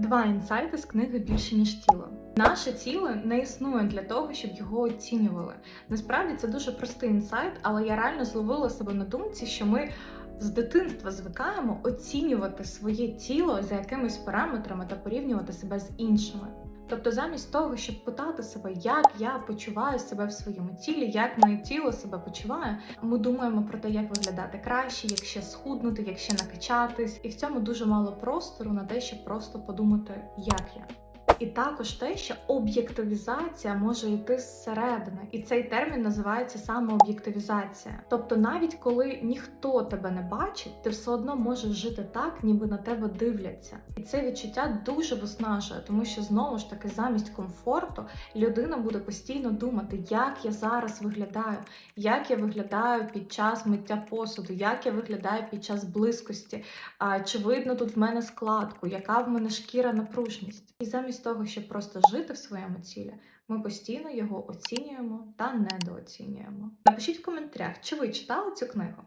Два інсайти з книги більше ніж тіло. Наше тіло не існує для того, щоб його оцінювали. Насправді це дуже простий інсайт, але я реально зловила себе на думці, що ми з дитинства звикаємо оцінювати своє тіло за якимись параметрами та порівнювати себе з іншими. Тобто, замість того, щоб питати себе, як я почуваю себе в своєму тілі, як моє тіло себе почуває, ми думаємо про те, як виглядати краще, як ще схуднути, як ще накачатись, і в цьому дуже мало простору на те, щоб просто подумати, як я. І також те, що об'єктивізація може йти зсередини, і цей термін називається саме об'єктивізація. Тобто, навіть коли ніхто тебе не бачить, ти все одно можеш жити так, ніби на тебе дивляться. І це відчуття дуже виснажує, тому що знову ж таки замість комфорту людина буде постійно думати, як я зараз виглядаю, як я виглядаю під час миття посуду, як я виглядаю під час близькості, чи видно тут в мене складку, яка в мене шкіра напружність. І замість того, щоб просто жити в своєму тілі, ми постійно його оцінюємо та недооцінюємо. Напишіть в коментарях, чи ви читали цю книгу.